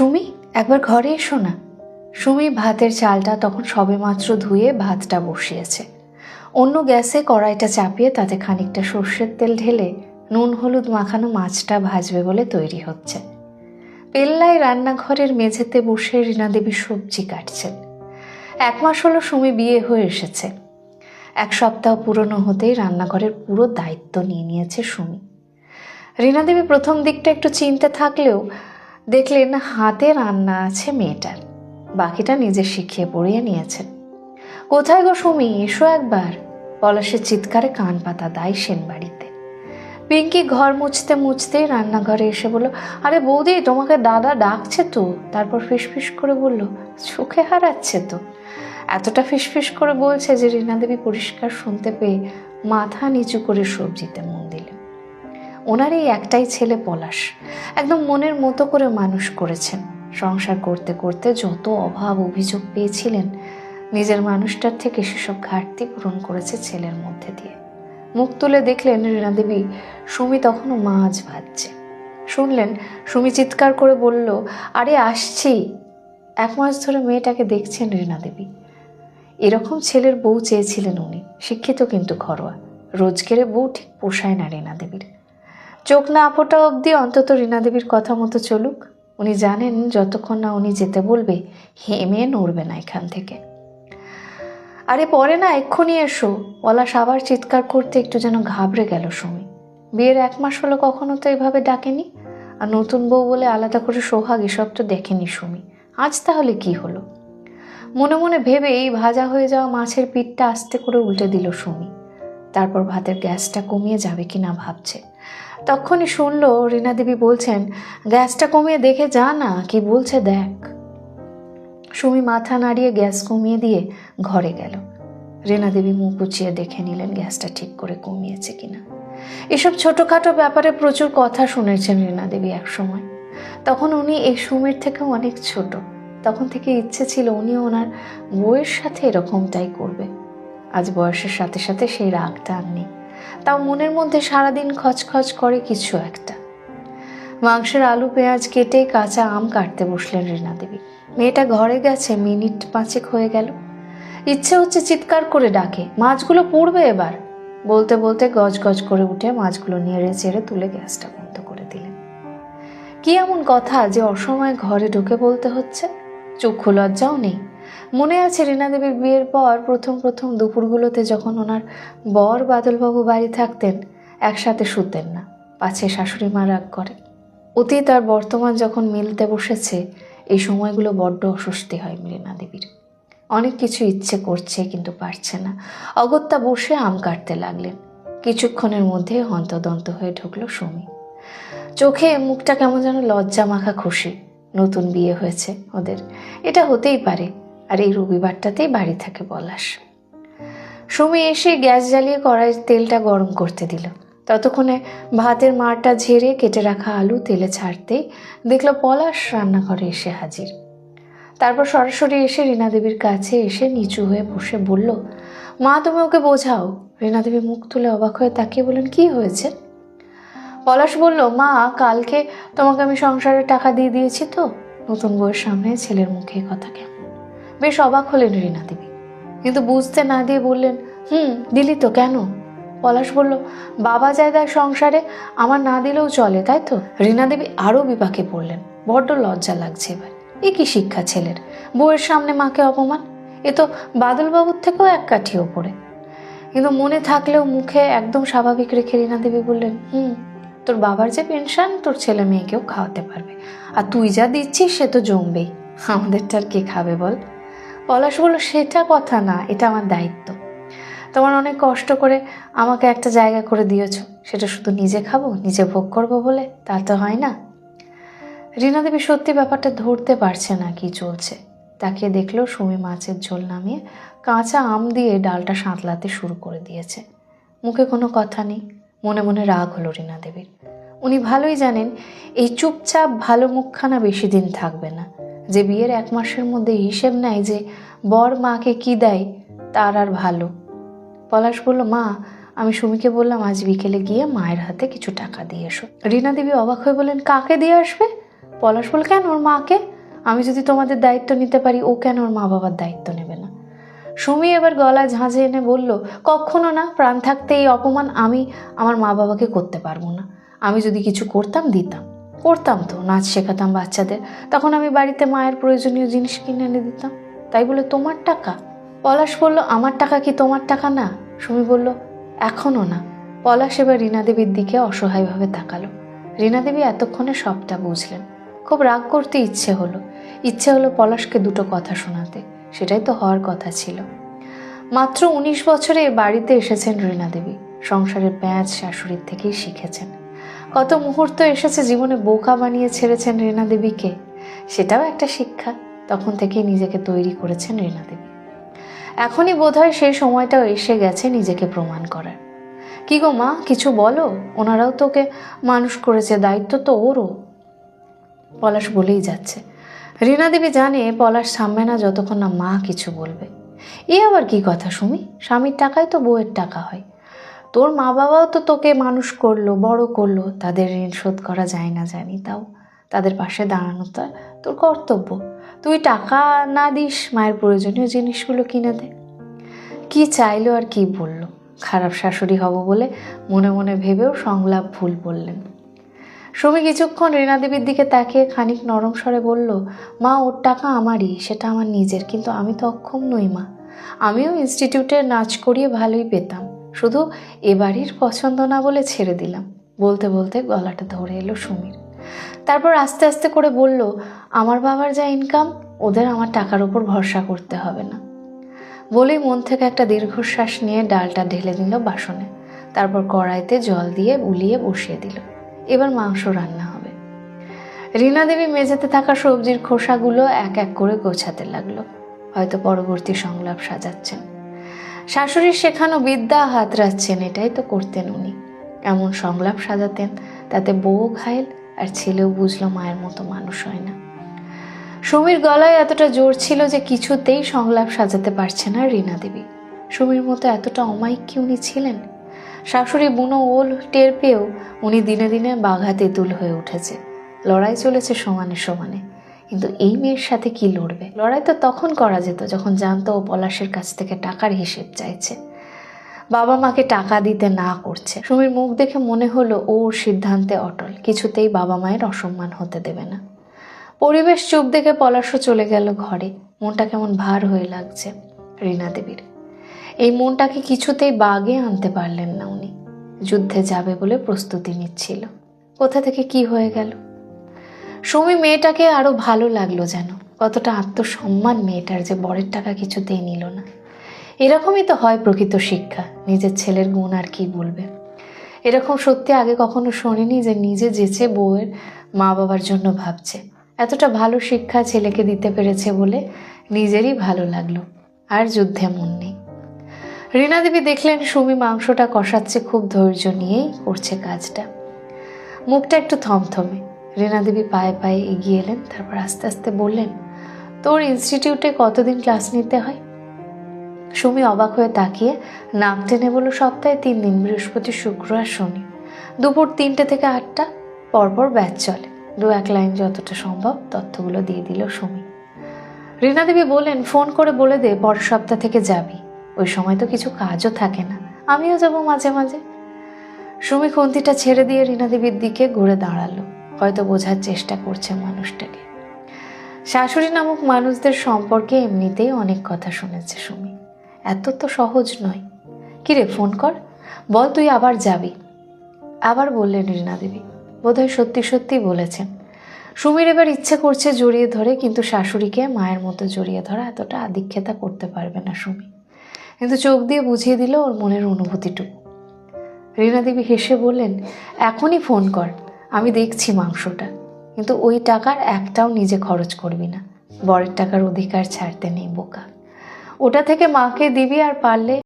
সুমি, একবার ঘরে এসো না। সুমি ভাতের চালটা তখন সবেমাত্র ধুয়ে ভাতটা বসিয়েছে। অন্য গ্যাসে কড়াইটা চাপিয়ে তাতে খানিকটা সর্ষের তেল ঢেলে নুন, হলুদ মাখানো মাছটা ভাজবে বলে তৈরি হচ্ছে। পেল্লায় রান্নাঘরের মেঝেতে বসে রীনা দেবী সবজি কাটছেন। এক মাস হলো সুমি বিয়ে হয়ে এসেছে। এক সপ্তাহ পুরনো হতেই রান্নাঘরের পুরো দায়িত্ব নিয়ে নিয়েছে সুমি। রীনা দেবী প্রথম দিকটা একটু চিনতে থাকলেও দেখলেন হাতে রান্না আছে মেয়েটার। বাকিটা নিজে শিখিয়ে পড়িয়ে নিয়েছেন কোথায় গো সুমি? এসো একবার। পলাশের চিৎকারে কান পাতা দায় সেন বাড়িতে। পিঙ্কি ঘর মুছতে মুছতেই রান্নাঘরে এসে বলল, আরে বৌদি, তোমাকে দাদা ডাকছে তো। তারপর ফিসফিস করে বলল চোখে হারাচ্ছে তো। এতটা ফিসফিস করে বলছে যে রীনা দেবী পরিষ্কার শুনতে পেয়ে মাথা নিচু করে সবজিতে মন দিলেন ওনার এই একটাই ছেলে পলাশ। একদম মনের মতো করে মানুষ করেছেন। সংসার করতে করতে যত অভাব অভিযোগ পেয়েছিলেন, নিজের মানুষটার থেকে সেসব ঘাটতি পূরণ করেছে ছেলের মধ্যে দিয়ে। মুখ তুলে দেখলেন রীনা দেবী সুমি তখনও মাছ ভাজছে। শুনলেন, সুমি চিৎকার করে বলল, আরে আসছি। এক মাস ধরে মেয়েটাকে দেখছেন রীনা দেবী এরকম ছেলের বউ চেয়েছিলেন উনি, শিক্ষিত কিন্তু ঘরোয়া। রোজগেরে বউ ঠিক পোষায় না রীনা দেবীর চোখ না ফোটা অবধি অন্তত রীনা দেবীর কথা মতো চলুক। উনি জানেন যতক্ষণ না উনি যেতে বলবে, হেমে নড়বে না এখান থেকে। আরে পরে না, এক্ষুনি এসো। পলাশ আবার চিৎকার করতে একটু যেন ঘাবড়ে গেল সুমি। বিয়ের এক মাস হলো কখনো তো এভাবে ডাকেনি। আর নতুন বউ বলে আলাদা করে সোহাগ এসব তো দেখেনি সুমি। আজ তাহলে কি হলো? মনে মনে ভেবে এই ভাজা হয়ে যাওয়া মাছের পিঠটা আস্তে করে উল্টে দিল সুমি। তারপর ভাতের গ্যাসটা কমিয়ে যাবে কি না ভাবছে। তখনই শুনলো রীনা দেবী বলছেন, গ্যাসটা কমিয়ে দেখে যা না, কি বলছে দেখ। সুমি মাথা নাড়িয়ে গ্যাস কমিয়ে দিয়ে ঘরে গেল। রেনা দেবী মুখ উঁচিয়ে দেখে নিলেন গ্যাসটা ঠিক করে কমিয়েছে কিনা। এসব ছোটোখাটো ব্যাপারে প্রচুর কথা শুনেছেন রেনা দেবী একসময়। তখন উনি এই সুমির থেকেও অনেক ছোট। তখন থেকে ইচ্ছে ছিল উনি ওনার বউয়ের সাথে এরকমটাই করবে। আজ বয়সের সাথে সাথে সেই রাগটা আর নেই। তাও মনের মধ্যে সারাদিন খচখচ করে কিছু একটা। মাংসের আলু, পেঁয়াজ কেটে কাঁচা আম কাটতে বসলেন রীনা দেবী। মেয়েটা ঘরে গেছে, মিনিট পাঁচেক হয়ে গেল। ইচ্ছে হচ্ছে চিৎকার করে ডাকে, মাছগুলো পুড়বে এবার। বলতে বলতে গজ গজ করে উঠে মাছগুলো নেড়ে চেড়ে তুলে গ্যাসটা বন্ধ করে দিলেন। কি এমন কথা যে অসময়ে ঘরে ঢুকে বলতে হচ্ছে? চক্ষু লজ্জাও নেই। মনে আছে রীনা দেবীর বিয়ের পর প্রথম প্রথম দুপুরগুলোতে যখন ওনার বর বাদলবাবু বাড়ি থাকতেন, একসাথে শুতেন না। পাছে শাশুড়ি মা রাগ করে। অতীত আর বর্তমান যখন মিলতে বসেছে, এই সময়গুলো বড্ড অস্বস্তি হয় মীনা দেবীর। অনেক কিছু ইচ্ছে করছে কিন্তু পারছে না। অগত্যা বসে আম কাটতে লাগলেন। কিছুক্ষণের মধ্যে হন্তদন্ত হয়ে ঢুকলো সুমি। চোখে মুখটা কেমন যেন লজ্জা মাখা খুশি। নতুন বিয়ে হয়েছে ওদের। এটা হতেই পারে। আর এই রবিবারটাতেই বাড়ি থাকে পলাশ। সুমি এসে গ্যাস জ্বালিয়ে কড়াই তেলটা গরম করতে দিল। ততক্ষণে ভাতের মারটা ঝেড়ে কেটে রাখা আলু তেলে ছাড়তেই দেখল পলাশ রান্নাঘরে এসে হাজির। তারপর সরাসরি এসে রীনা দেবীর কাছে এসে নিচু হয়ে বসে বলল, মা, তুমি ওকে বোঝাও। রীনা দেবী মুখ তুলে অবাক হয়ে তাকিয়ে বললেন, কি হয়েছে? পলাশ বলল, মা, কালকে তোমাকে আমি সংসারের টাকা দিয়ে দিয়েছি তো। নতুন বউয়ের সামনে ছেলের মুখে কথা কেমন বেশ অবাক হলেন রীনা দেবী কিন্তু বুঝতে না দিয়ে বললেন, হুম, দিলি তো, কেন? পলাশ বলল, বাবা জায়গায় সংসারে আমার না দিলেও চলে, তাই তো? রীনা দেবী আরও বিপাকে পড়লেন, বড্ড লজ্জা লাগছে এবার। এ কি শিক্ষা ছেলের? বউয়ের সামনে মাকে অপমান? এ তো বাদলবাবুর থেকেও এক কাঠি ওপরে। কিন্তু মনে থাকলেও মুখে একদম স্বাভাবিক রেখে রীনা দেবী বললেন, হুম, তোর বাবার যে পেনশন, তোর ছেলে মেয়েকেও খাওয়াতে পারবে। আর তুই যা দিচ্ছিস, সে তো জমবেই। আমাদেরটা আর কে খাবে বল? পলাশ বলল সেটা কথা না, এটা আমার দায়িত্ব। তোমার অনেক কষ্ট করে আমাকে একটা জায়গা করে দিয়েছ, সেটা শুধু নিজে খাব, নিজে ভোগ করব বলে, তা তো হয় না। রীনা দেবী সত্যি ব্যাপারটা ধরতে পারছে না কি চলছে। তাকে দেখল সুমি মাছের ঝোল নামিয়ে কাঁচা আম দিয়ে ডালটা সাঁতলাতে শুরু করে দিয়েছে। মুখে কোনো কথা নেই, মনে মনে রাগ হলো রীনা দেবীর উনি ভালোই জানেন, এই চুপচাপ ভালো মুখখানা বেশি দিন থাকবে না। যে বিয়ের এক মাসের মধ্যে হিসেব নেয় যে বর মাকে কি দেয়, তার আর ভালো। পলাশ বলল, মা, আমি সুমিকে বললাম, আজ বিকেলে গিয়ে মায়ের হাতে কিছু টাকা দিয়ে এসো। রীনা দেবী অবাক হয়ে বললেন, কাকে দিয়ে আসবে? পলাশ বল কেন ওর মাকে? আমি যদি তোমাদের দায়িত্ব নিতে পারি, ও কেন ওর মা বাবার দায়িত্ব নেবে না? সুমি এবার গলায় ঝাঁঝে এনে বলল, কখনো না, প্রাণ থাকতে এই অপমান আমি আমার মা বাবাকে করতে পারব না। আমি যদি কিছু করতাম, দিতাম। করতাম তো, নাচ শেখাতাম বাচ্চাদের। তখন আমি বাড়িতে মায়ের প্রয়োজনীয় জিনিস কিনে এনে দিতাম। তাই বলে, তোমার টাকা? পলাশ বলল, আমার টাকা কি তোমার টাকা না? সুমি বলল এখনও না। পলাশ এবার রীনা দেবীর দিকে অসহায়ভাবে তাকালো। রীনা দেবী এতক্ষণে সবটা বুঝলেন। খুব রাগ করতে ইচ্ছে হলো। ইচ্ছে হলো পলাশকে দুটো কথা শোনাতে। সেটাই তো হওয়ার কথা ছিল। মাত্র উনিশ বছরে বাড়িতে এসেছেন রীনা দেবী। সংসারের প্যাঁচ শাশুড়ির থেকেই শিখেছেন। কত মুহূর্ত এসেছে জীবনে বোকা বানিয়ে ছেড়েছেন রীনা দেবীকে। সেটাও একটা শিক্ষা। তখন থেকেই নিজেকে তৈরি করেছেন রীনা দেবী। এখনই বোধহয় সেই সময়টাও এসে গেছে নিজেকে প্রমাণ করার। কি গো মা, কিছু বলো? ওনারাও তোকে মানুষ করেছে, দায়িত্ব তো ওরও। পলাশ বলেই যাচ্ছে। রীনা দেবী জানে পলাশ থামবে না যতক্ষণ না মা কিছু বলবে। এ আবার কি কথা, সুমি? স্বামীর টাকায় তো বউয়ের টাকা হয়। তোর মা বাবাও তো তোকে মানুষ করল, বড় করল, তাদের ঋণ শোধ করা যায় না জানি তাও। তাদের পাশে দাঁড়ানো তো তোর কর্তব্য। তুই টাকা না দিস, মায়ের প্রয়োজনীয় জিনিসগুলো কিনে দে। কি চাইলো আর কি বলল? খারাপ শাশুড়ি হব বলে মনে মনে ভেবেও সংলাপ ভুল বললেন। সুমি কিছুক্ষণ রীনা দেবীর দিকে তাকিয়ে খানিক নরম স্বরে বলল, মা, ওর টাকা আমারই, সেটা আমার নিজের, কিন্তু আমি তো অক্ষম নই মা। আমিও ইনস্টিটিউটে নাচ করিয়ে ভালোই পেতাম। শুধু এ বাড়ির পছন্দ না বলে ছেড়ে দিলাম। বলতে বলতে গলাটা ধরে এলো সুমির। তারপর আস্তে আস্তে করে বলল, আমার বাবার যা ইনকাম ওদের আমার টাকার উপর ভরসা করতে হবে না। বলেই মন থেকে একটা দীর্ঘশ্বাস নিয়ে ডালটা ঢেলে দিল বাসনে। তারপর কড়াইতে জল দিয়ে উলিয়ে বসিয়ে দিল। এবার মাংস রান্না হবে। রীনা দেবী মেঝেতে থাকা সবজির খোসাগুলো এক এক করে গোছাতে লাগল। হয়তো পরবর্তী সংলাপ সাজাচ্ছেন। শাশুড়ির শেখানো বিদ্যা হাত রাখছেন এটাই তো করতেন উনি। এমন সংলাপ সাজাতেন তাতে বউ ঘায়েল আর ছেলেও বুঝলো মায়ের মতো মানুষ হয় না। সুমির গলায় এতটা জোর ছিল যে কিছুতেই সংলাপ সাজাতে পারছে না রীনা দেবী। সুমির মতো এতটা অমায়িক কি উনি ছিলেন? শাশুড়ি বুনো ওল টের পেয়েও উনি দিনে দিনে বাঘা তেঁতুল হয়ে উঠেছে। লড়াই চলেছে সমানে সমানে। কিন্তু এই মেয়ের সাথে কি লড়বে? লড়াই তো তখন করা যেত যখন জানতো ও পলাশের কাছ থেকে টাকার হিসেব চাইছে। বাবা মাকে টাকা দিতে না করছে। সুমির মুখ দেখে মনে হলো ওর সিদ্ধান্তে অটল। কিছুতেই বাবা মায়ের অসম্মান হতে দেবে না। পরিবেশ চুপ দেখে পলাশও চলে গেল ঘরে। মনটা কেমন ভার হয়ে লাগছে রীনা দেবীর। এই মনটাকে কিছুতেই বাগে আনতে পারলেন না উনি। যুদ্ধে যাবে বলে প্রস্তুতি নিচ্ছিল। কোথা থেকে কি হয়ে গেল? সুমি মেয়েটাকে আরও ভালো লাগল যেন। কতটা আত্মসম্মান মেয়েটার যে বরের টাকা কিছুতেই নিল না। এরকমই তো হয় প্রকৃত শিক্ষা, নিজের ছেলের গুণ আর কি বলবে। এরকম সত্যি আগে কখনো শোনেনি যে নিজে যেচে বউয়ের মা বাবার জন্য ভাবছে। এতটা ভালো শিক্ষা ছেলেকে দিতে পেরেছে বলে নিজেরই ভালো লাগল, আর যুদ্ধে মন নেই। রীনা দেবী দেখলেন সুমি মাংসটা কষাচ্ছে খুব ধৈর্য নিয়েই করছে কাজটা। মুখটা একটু থমথমে। রীনা দেবী পায়ে পায়ে এগিয়ে এলেন, তারপর আস্তে আস্তে বললেন, তোর ইনস্টিটিউটে কতদিন ক্লাস নিতে হয়? সুমি অবাক হয়ে তাকিয়ে নাম টেনে বলল, সপ্তাহে তিন দিন, বৃহস্পতি, শুক্র আর শনি। দুপুর তিনটে থেকে আটটা, পরপর ব্যাচ চলে। দু এক লাইন যতটা সম্ভব তথ্যগুলো দিয়ে দিল সুমি। রীনা দেবী বললেন, ফোন করে বলে দে, পরের সপ্তাহ থেকে যাবি। ওই সময় তো কিছু কাজও থাকে না। আমিও যাব মাঝে মাঝে। সুমি খুন্তিটা ছেড়ে দিয়ে রীনা দেবীর দিকে ঘুরে দাঁড়াল। হয়তো বোঝার চেষ্টা করছে মানুষটাকে। শাশুড়ি নামক মানুষদের সম্পর্কে এমনিতেই অনেক কথা শুনেছে সুমি। এত তো সহজ নয়। কিরে, ফোন কর। বল তুই আবার যাবি। আবার বললেন রীনা দেবী। বোধহয় সত্যি সত্যি বলেছেন। সুমির এবার ইচ্ছে করছে জড়িয়ে ধরে, কিন্তু শাশুড়িকে মায়ের মতো জড়িয়ে ধরা এতটা আদিক্ষেতা করতে পারবে না সুমি। কিন্তু চোখ দিয়ে বুঝিয়ে দিল ওর মনের অনুভূতিটুকু। রীনা দেবী হেসে বললেন, এখনই ফোন কর। আমি দেখছি মাংসটা, কিন্তু ওই টাকার একটাও নিজে খরচ করবি না। বরের টাকার অধিকার ছাড়তে নেই বোকা। ওটা থেকে মাকে দিবি আর পারলে